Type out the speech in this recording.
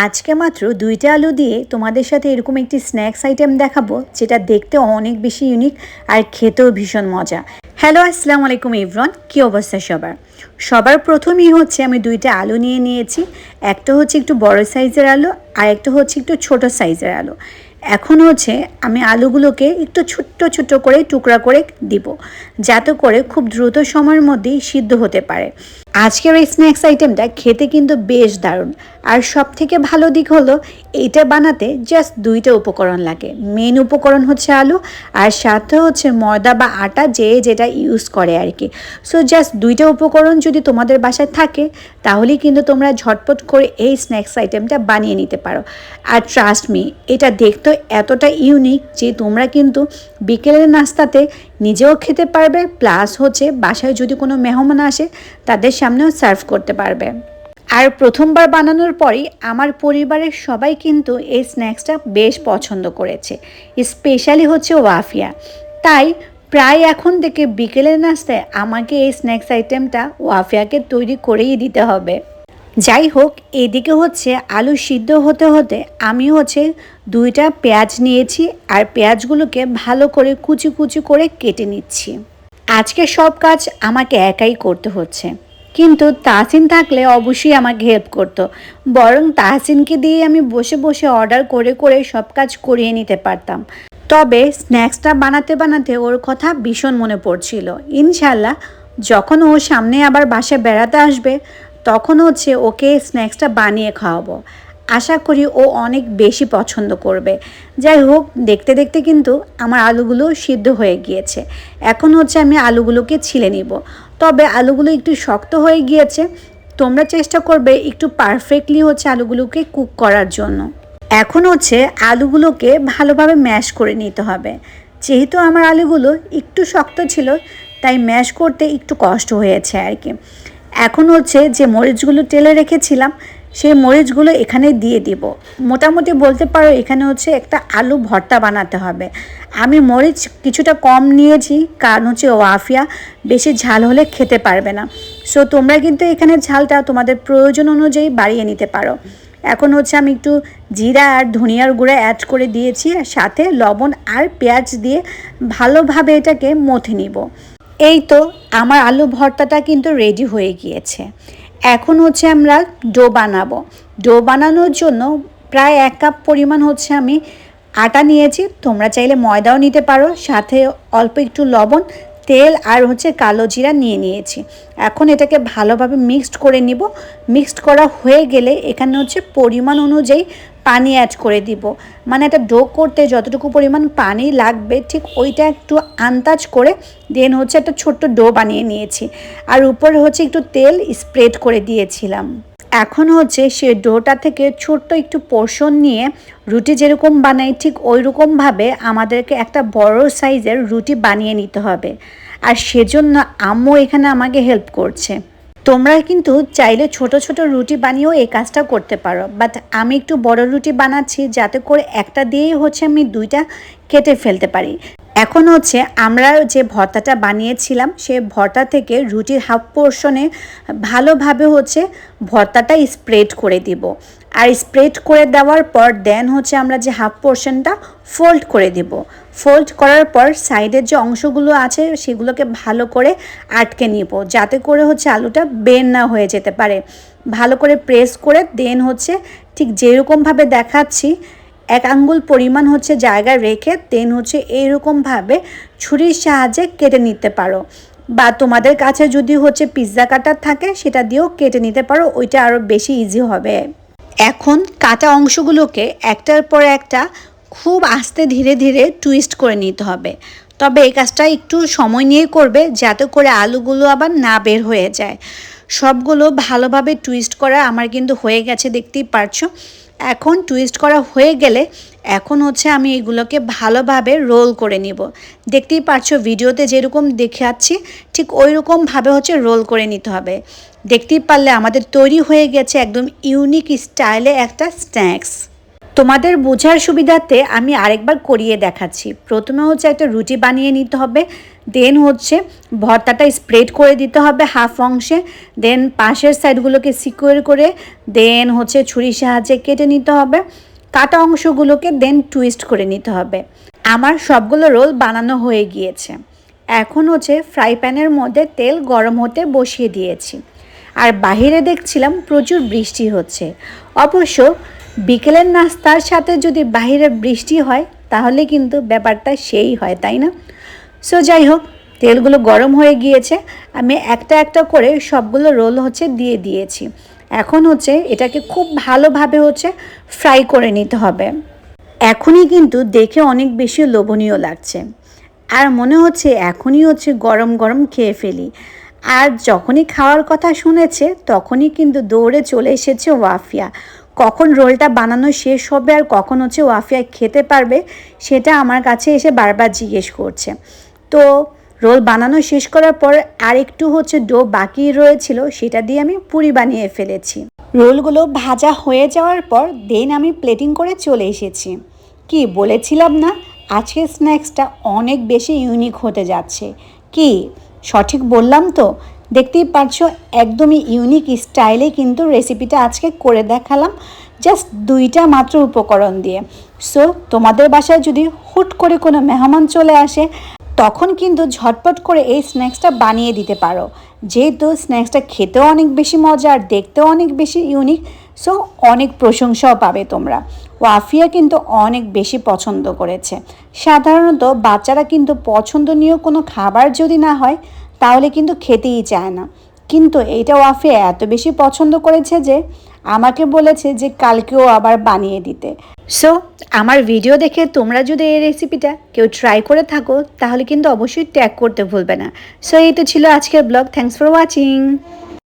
আজকে মাত্র দুইটা আলু দিয়ে তোমাদের সাথে এরকম একটি স্ন্যাক্স আইটেম দেখাবো, যেটা দেখতে অনেক বেশি ইউনিক আর খেতেও ভীষণ মজা। হ্যালো আসসালামু আলাইকুম ইভরন কী অবস্থা সবার? সবার প্রথমেই হচ্ছে আমি দুইটা আলু নিয়ে নিয়েছি, একটা হচ্ছে একটু বড় সাইজের আলু আর একটা হচ্ছে একটু ছোট সাইজের আলু। এখন হচ্ছে আমি আলুগুলোকে একটু ছোট্ট ছোট্ট করে টুকরা করে দিব, যাতে করে খুব দ্রুত সময়ের মধ্যেই সিদ্ধ হতে পারে। আজকের এই স্ন্যাক্স আইটেমটা খেতে কিন্তু বেশ দারুণ। আর সব থেকে ভালো দিক হলো, এইটা বানাতে জাস্ট দুইটা উপকরণ লাগে। মেন উপকরণ হচ্ছে আলু, আর সাথে হচ্ছে ময়দা বা আটা যে যেটা ইউজ করে আর কি সো জাস্ট দুইটা উপকরণ যদি তোমাদের বাসায় থাকে, তাহলেই কিন্তু তোমরা ঝটপট করে এই স্ন্যাক্স আইটেমটা বানিয়ে নিতে পারো। আর ট্রাস্ট মি এটা দেখতে এতটা ইউনিক যে তোমরা কিন্তু বিকেলের নাস্তাতে নিজেও খেতে পারবে প্লাস হচ্ছে বাসায় যদি কোনো মেহমান আসে, তাদের সামনেও সার্ভ করতে পারবে। আর প্রথমবার বানানোর পরই আমার পরিবারের সবাই কিন্তু এই স্ন্যাক্সটা বেশ পছন্দ করেছে স্পেশালি হচ্ছে ওয়াফিয়া। তাই প্রায় এখন থেকে বিকেলের নাস্তায় আমাকে এই স্ন্যাক্স আইটেমটা ওয়াফিয়াকে তৈরি করেই দিতে হবে। যাই হোক, এদিকে হচ্ছে আলু সিদ্ধ হতে হতে আমি হচ্ছে দুইটা পেঁয়াজ নিয়েছি আর পেঁয়াজগুলোকে ভালো করে কুচি কুচি করে কেটে নিচ্ছি। আজকে সব কাজ আমাকে একাই করতে হচ্ছে। কিন্তু তাহসিন থাকলে অবশ্যই আমাকে হেল্প করতো। বরং তাহসিনকে দিয়ে আমি বসে বসে অর্ডার করে করে সব কাজ করিয়ে নিতে পারতাম। তবে স্ন্যাক্সটা বানাতে বানাতে ওর কথা ভীষণ মনে পড়ছিল। ইনশাল্লাহ যখন ও সামনে আবার বাসায় বেড়াতে আসবে, তখন হচ্ছে ওকে স্ন্যাক্সটা বানিয়ে খাওয়াবো। আশা করি ও অনেক বেশি পছন্দ করবে। যাই হোক, দেখতে দেখতে কিন্তু আমার আলুগুলো সিদ্ধ হয়ে গিয়েছে। এখন হচ্ছে আমি আলুগুলোকে ছিলে নিব। তবে আলুগুলো একটু শক্ত হয়ে গিয়েছে। তোমরা চেষ্টা করবে একটু পারফেক্টলি হচ্ছে আলুগুলোকে কুক করার জন্য। এখন হচ্ছে আলুগুলোকে ভালোভাবে ম্যাশ করে নিতে হবে। যেহেতু আমার আলুগুলো একটু শক্ত ছিল, তাই ম্যাশ করতে একটু কষ্ট হয়েছে আর কি। এখন হচ্ছে যে মরিচগুলো টেলে রেখেছিলাম সেই মরিচগুলো এখানে দিয়ে দিব। মোটামুটি বলতে পারো এখানে হচ্ছে একটা আলু ভর্তা বানাতে হবে। আমি মরিচ কিছুটা কম নিয়েছি, কারণ হচ্ছে ওয়াফিয়া বেশি ঝাল হলে খেতে পারবে না। সো তোমরা কিন্তু এখানে ঝালটা তোমাদের প্রয়োজন অনুযায়ী বাড়িয়ে নিতে পারো। এখন হচ্ছে আমি একটু জিরা আর ধনিয়ার গুঁড়া অ্যাড করে দিয়েছি, আর সাথে লবণ আর পেঁয়াজ দিয়ে ভালোভাবে এটাকে মথে নিব। এই তো, আমার আলু ভর্তাটা কিন্তু রেডি হয়ে গিয়েছে। এখন হচ্ছে আমরা ডো বানাবো। ডো বানানোর জন্য প্রায় এক কাপ পরিমাণ হচ্ছে আমি আটা নিয়েছি। তোমরা চাইলে ময়দাও নিতে পারো, সাথে অল্প একটু লবণ, তেল আর হচ্ছে কালো জিরা নিয়ে নিয়েছি। এখন এটাকে ভালোভাবে মিক্সড করে নিব। মিক্সড করা হয়ে গেলে এখানে হচ্ছে পরিমাণ অনুযায়ী পানি অ্যাড করে দিব। মানে একটা ডো করতে যতটুকু পরিমাণ পানি লাগবে, ঠিক ওইটা একটু আন্দাজ করে দেন হচ্ছে একটা ছোট্ট ডো বানিয়ে নিয়েছি। আর উপরে হচ্ছে একটু তেল স্প্রেড করে দিয়েছিলাম। এখন হচ্ছে সে ডোটা থেকে ছোট্ট একটু পোর্শন নিয়ে রুটি যেরকম বানাই, ঠিক ওই রকমভাবে আমাদেরকে একটা বড় সাইজের রুটি বানিয়ে নিতে হবে। আর সেজন্য আম্মু এখানে আমাকে হেল্প করছে। তোমরা কিন্তু চাইলে ছোট ছোট রুটি বানিয়েও এই কাজটা করতে পারো। বাট আমি একটু বড় রুটি বানাচ্ছি, যাতে করে একটা দিয়েই হচ্ছে আমি দুইটা কেটে ফেলতে পারি। এখন হচ্ছে আমরা যে ভর্তাটা বানিয়েছিলাম, সে ভর্তা থেকে রুটির হাফ পোর্শনে ভালোভাবে হচ্ছে ভর্তাটা স্প্রেড করে দিব। আর স্প্রেড করে দেওয়ার পর দেন হচ্ছে আমরা যে হাফ পোর্শনটা ফোল্ড করে দিব। ফোল্ড করার পর সাইডের যে অংশগুলো আছে, সেগুলোকে ভালো করে আটকে নিব, যাতে করে হচ্ছে আলুটা বের না হয়ে যেতে পারে। ভালো করে প্রেস করে দেন হচ্ছে ঠিক যেরকমভাবে দেখাচ্ছি এক আঙ্গুল পরিমাণ হচ্ছে জায়গা রেখে দেন হচ্ছে এইরকমভাবে ছুরির সাহায্যে কেটে নিতে পারো। বা তোমাদের কাছে যদি হচ্ছে পিৎজা কাটার থাকে সেটা দিয়েও কেটে নিতে পারো, ওইটা আরও বেশি ইজি হবে। এখন কাটা অংশগুলোকে একটার পর একটা খুব আস্তে ধীরে ধীরে টুইস্ট করে নিতে হবে। তবে এই কাজটা একটু সময় নিয়ে করবে যাতে করে আলুগুলো আবার না বের হয়ে যায়। সবগুলো ভালোভাবে টুইস্ট করা আমার কিন্তু হয়ে গেছে, দেখতেই পারছ। এখন টুইস্ট করা হয়ে গেলে এখন হচ্ছে আমি এগুলোকে ভালোভাবে রোল করে নিব। দেখতেই পারছ ভিডিওতে যেরকম দেখাচ্ছি, ঠিক ওই রকমভাবে হচ্ছে রোল করে নিতে হবে। দেখতেই পারলে আমাদের তৈরি হয়ে গেছে একদম ইউনিক স্টাইলে একটা স্ন্যাক্স তোমাদের বোঝার সুবিধাতে আমি আরেকবার করিয়ে দেখাচ্ছি। প্রথমে হচ্ছে একটা রুটি বানিয়ে নিতে হবে দেন হচ্ছে ভর্তাটা স্প্রেড করে দিতে হবে হাফ অংশে দেন পাশের সাইডগুলোকে সিকিউর করে দেন হচ্ছে ছুরির সাহায্যে কেটে নিতে হবে, কাটা অংশগুলোকে দেন টুইস্ট করে নিতে হবে। আমার সবগুলো রোল বানানো হয়ে গিয়েছে। এখন হচ্ছে ফ্রাই প্যানের মধ্যে তেল গরম হতে বসিয়ে দিয়েছি। আর বাহিরে দেখছিলাম প্রচুর বৃষ্টি হচ্ছে। অবশ্য বিকেলের নাস্তার সাথে যদি বাইরে বৃষ্টি হয়, তাহলে কিন্তু ব্যাপারটা সেই হয়, তাই না? সো যাই হোক, তেলগুলো গরম হয়ে গিয়েছে। আমি একটা একটা করে সবগুলো রোল হচ্ছে দিয়ে দিয়েছি। এখন হচ্ছে এটাকে খুব ভালোভাবে হচ্ছে ফ্রাই করে নিতে হবে। এখনই কিন্তু দেখে অনেক বেশি লোভনীয় লাগছে। আর মনে হচ্ছে এখনই হচ্ছে গরম গরম খেয়ে ফেলি। আর যখনই খাওয়ার কথা শুনেছে, তখনই কিন্তু দৌড়ে চলে এসেছে ওয়াফিয়া। কখন রোলটা বানানো শেষ হবে আর কখন হচ্ছে ওয়াফিয়া খেতে পারবে, সেটা আমার কাছে এসে বারবার জিজ্ঞেস করছে। তো রোল বানানো শেষ করার পর আর একটু হচ্ছে ডো বাকি রয়েছিল, সেটা দিয়ে আমি পুরি বানিয়ে ফেলেছি। রোলগুলো ভাজা হয়ে যাওয়ার পর দেন আমি প্লেটিং করে চলে এসেছি। কি বলেছিলাম না? আজকের স্ন্যাক্সটা অনেক বেশি ইউনিক হতে যাচ্ছে। কি, সঠিক বললাম তো? দেখতেই পারছ, একদমই ইউনিক স্টাইলে কিন্তু রেসিপিটা আজকে করে দেখালাম। জাস্ট দুইটা মাত্র উপকরণ দিয়ে। সো তোমাদের বাসায় যদি হুট করে কোনো মেহমান চলে আসে, তখন কিন্তু ঝটপট করে এই স্ন্যাক্সটা বানিয়ে দিতে পারো। যেহেতু স্ন্যাক্সটা খেতেও অনেক বেশি মজা আর দেখতেও অনেক বেশি ইউনিক সো অনেক প্রশংসাও পাবে তোমরা। ওয়াফিয়া কিন্তু অনেক বেশি পছন্দ করেছে। সাধারণত বাচ্চারা কিন্তু পছন্দনীয় কোনো খাবার যদি না হয় তাহলে কিন্তু খেতেই চায় না। কিন্তু এইটা ওয়াফে এত বেশি পছন্দ করেছে যে, আমাকে বলেছে যে কালকেও আবার বানিয়ে দিতে। সো আমার ভিডিও দেখে তোমরা যদি এই রেসিপিটা কেউ ট্রাই করে থাকো, তাহলে কিন্তু অবশ্যই ট্যাগ করতে ভুলবে না। সো এই তো ছিল আজকের ব্লগ থ্যাংকস ফর ওয়াচিং